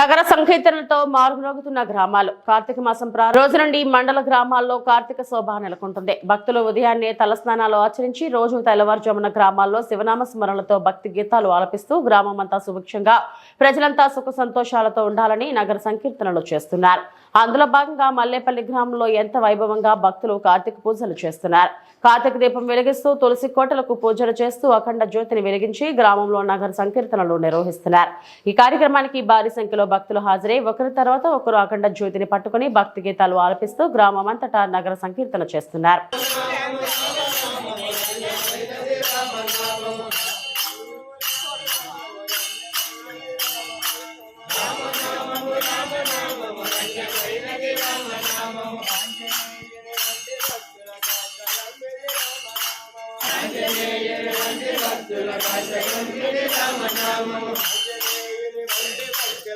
నగర సంకీర్తనలతో మారుమ్రోగుతున్న గ్రామాలు. కార్తీక మాసం రోజు నుండి మండల గ్రామాల్లో కార్తీక శోభ నెలకొంటుంది. భక్తులు ఉదయాన్నే తలస్నానాలు ఆచరించి రోజు తెల్లవారుజామున గ్రామాల్లో శివనామ స్మరణలతో భక్తి గీతాలు ఆలపిస్తూ గ్రామం అంతా సుభిక్షంగా ప్రజలంతా సుఖ సంతోషాలతో ఉండాలని నగర సంకీర్తనలు చేస్తున్నారు. అందులో భాగంగా మల్లేపల్లి గ్రామంలో ఎంత వైభవంగా భక్తులు కార్తీక పూజలు చేస్తున్నారు. కార్తీక దీపం వెలిగిస్తూ తులసి కోటలకు పూజలు చేస్తూ అఖండ జ్యోతిని వెలిగించి గ్రామంలో నగర సంకీర్తనలు నిర్వహిస్తున్నారు. ఈ కార్యక్రమానికి భారీ సంఖ్యలో భక్తులు హాజరై ఒకరి తర్వాత ఒకరు అఖండ జ్యోతిని పట్టుకుని భక్తి గీతాలు ఆలపిస్తూ గ్రామమంతటా నగర సంకీర్తన చేస్తున్నారు.